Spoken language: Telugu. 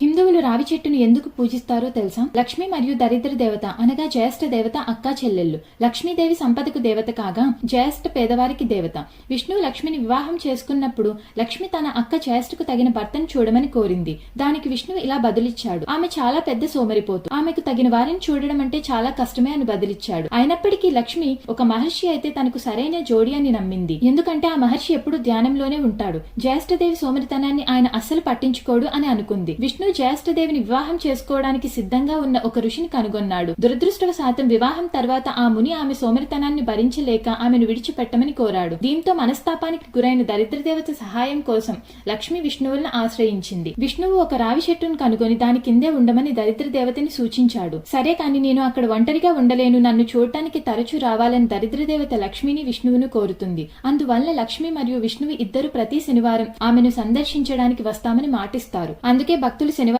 you హిందువులు రావి చెట్టును ఎందుకు పూజిస్తారో తెలుసా? లక్ష్మి మరియు దరిద్ర దేవత అనగా జ్యేష్ఠ దేవత అక్కా చెల్లెళ్ళు. లక్ష్మీదేవి సంపదకు దేవత కాగా జ్యేష్ఠ పేదవారికి దేవత. విష్ణు లక్ష్మిని వివాహం చేసుకున్నప్పుడు లక్ష్మి తన అక్క జ్యేష్ఠకు తగిన భర్తను చూడమని కోరింది. దానికి విష్ణు ఇలా బదులిచ్చాడు. ఆమె చాలా పెద్ద సోమరిపోతు. ఆమెకు తగిన వారిని చూడడం అంటే చాలా కష్టమే అని బదులిచ్చాడు. అయినప్పటికీ లక్ష్మి ఒక మహర్షి అయితే తనకు సరైన జోడి అని నమ్మింది. ఎందుకంటే ఆ మహర్షి ఎప్పుడు ధ్యానంలోనే ఉంటాడు. జ్యేష్ఠదేవి సోమరితనాన్ని ఆయన అస్సలు పట్టించుకోడు అని అనుకుంది. విష్ణు జ్యేష్ఠదేవిని వివాహం చేసుకోవడానికి సిద్ధంగా ఉన్న ఒక ఋషిని కనుగొన్నాడు. దురదృష్టవశాతం వివాహం తర్వాత ఆ ముని ఆమె సోమరితనాన్ని భరించలేక ఆమెను విడిచిపెట్టమని కోరాడు. దీంతో మనస్తాపానికి గురైన దరిద్ర దేవత సహాయం కోసం లక్ష్మి విష్ణువులను ఆశ్రయించింది. విష్ణువు ఒక రావి చెట్టును కనుగొని దాని కిందే ఉండమని దరిద్ర దేవతని సూచించాడు. సరే కాని నేను అక్కడ ఒంటరిగా ఉండలేను. నన్ను చూడటానికి తరచూ రావాలని దరిద్రదేవత లక్ష్మిని విష్ణువును కోరుతుంది. అందువల్ల లక్ష్మి మరియు విష్ణువు ఇద్దరు ప్రతి శనివారం ఆమెను సందర్శించడానికి వస్తామని మాటిస్తారు. అందుకే భక్తులు శనివారం